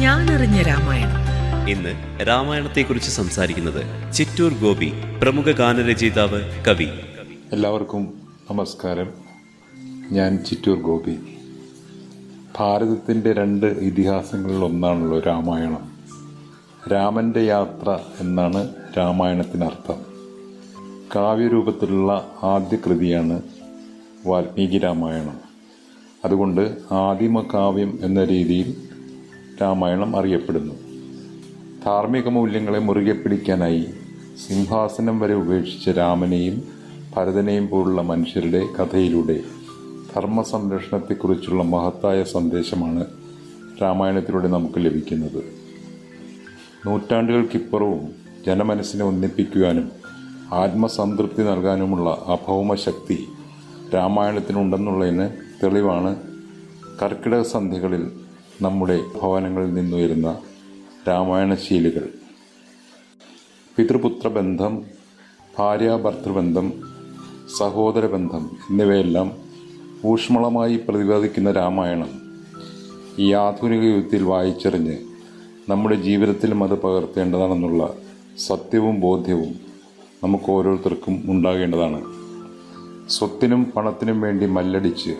ഞാനറിഞ്ഞ രാമായണം. ഇന്ന് രാമായണത്തെക്കുറിച്ച് സംസാരിക്കുന്നത് ചിറ്റൂർ ഗോപി പ്രമുഖ ഗാനരചയിതാവ് കവി. എല്ലാവർക്കും നമസ്കാരം. ഞാൻ ചിറ്റൂർ ഗോപി. ഭാരതത്തിന്റെ രണ്ട് ഇതിഹാസങ്ങളിൽ ഒന്നാണല്ലോ രാമായണം. രാമന്റെ യാത്ര എന്നാണ് രാമായണത്തിനർത്ഥം. കാവ്യരൂപത്തിലുള്ള ആദ്യ കൃതിയാണ് വാൽമീകി രാമായണം. അതുകൊണ്ട് ആദിമ കാവ്യം എന്ന രീതിയിൽ രാമായണം അറിയപ്പെടുന്നു. ധാർമ്മിക മൂല്യങ്ങളെ മുറുകെ പിടിക്കാനായി സിംഹാസനം വരെ ഉപേക്ഷിച്ച രാമനെയും ഭരതനെയും പോലുള്ള മനുഷ്യരുടെ കഥയിലൂടെ ധർമ്മ സംരക്ഷണത്തെക്കുറിച്ചുള്ള മഹത്തായ സന്ദേശമാണ് രാമായണത്തിലൂടെ നമുക്ക് ലഭിക്കുന്നത്. നൂറ്റാണ്ടുകൾക്കിപ്പുറവും ജനമനസ്സിനെ ഒന്നിപ്പിക്കുവാനും ആത്മസംതൃപ്തി നൽകാനുമുള്ള അഭൗമ ശക്തി രാമായണത്തിനുണ്ടെന്നുള്ളതിന് തെളിവാണ് കർക്കിടക സന്ധികളിൽ നമ്മുടെ ഭവനങ്ങളിൽ നിന്നുയരുന്ന രാമായണശീലുകൾ. പിതൃപുത്ര ബന്ധം ഭാര്യാഭർത്തൃബന്ധം സഹോദര ബന്ധം എന്നിവയെല്ലാം ഊഷ്മളമായി പ്രതിപാദിക്കുന്ന രാമായണം ഈ ആധുനിക യുഗത്തിൽ വായിച്ചെറിഞ്ഞ് നമ്മുടെ ജീവിതത്തിലും അത് പകർത്തേണ്ടതാണെന്നുള്ള സത്യവും ബോധ്യവും നമുക്ക് ഓരോരുത്തർക്കും ഉണ്ടാകേണ്ടതാണ്. സ്വത്തിനും പണത്തിനും വേണ്ടി മല്ലടിച്ച്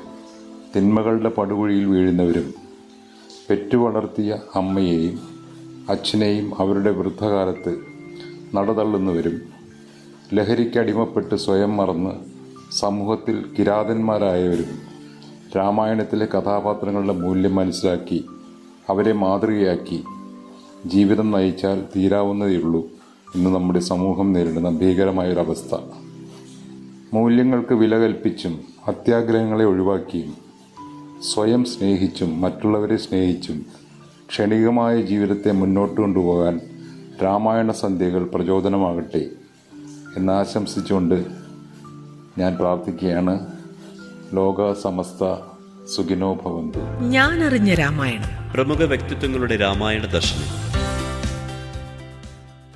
തിന്മകളുടെ പടുകുഴിയിൽ വീഴുന്നവരും പെറ്റു വളർത്തിയ അമ്മയെയും അച്ഛനെയും അവരുടെ വൃദ്ധകാലത്ത് നടതള്ളുന്നവരും ലഹരിക്കടിമപ്പെട്ട് സ്വയം മറന്ന് സമൂഹത്തിൽ കിരാതന്മാരായവരും രാമായണത്തിലെ കഥാപാത്രങ്ങളുടെ മൂല്യം മനസ്സിലാക്കി അവരെ മാതൃകയാക്കി ജീവിതം നയിച്ചാൽ തീരാവുന്നതേയുള്ളൂ ഇന്ന് നമ്മുടെ സമൂഹം നേരിടുന്ന ഭീകരമായൊരവസ്ഥ. മൂല്യങ്ങൾക്ക് വില കൽപ്പിച്ചും അത്യാഗ്രഹങ്ങളെ ഒഴിവാക്കിയും സ്വയം സ്നേഹിച്ചും മറ്റുള്ളവരെ സ്നേഹിച്ചും ക്ഷണികമായ ജീവിതത്തെ മുന്നോട്ട് കൊണ്ടുപോകാൻ രാമായണ സന്ധ്യകൾ പ്രചോദനമാകട്ടെ എന്നാശംസിച്ചുകൊണ്ട് ഞാൻ പ്രാർത്ഥിക്കുകയാണ്. ലോക സമസ്ത സുഖിനോ ഭവന്തു. ഞാനറിഞ്ഞ രാമായണം. പ്രമുഖ വ്യക്തിത്വങ്ങളുടെ രാമായണ ദർശനം.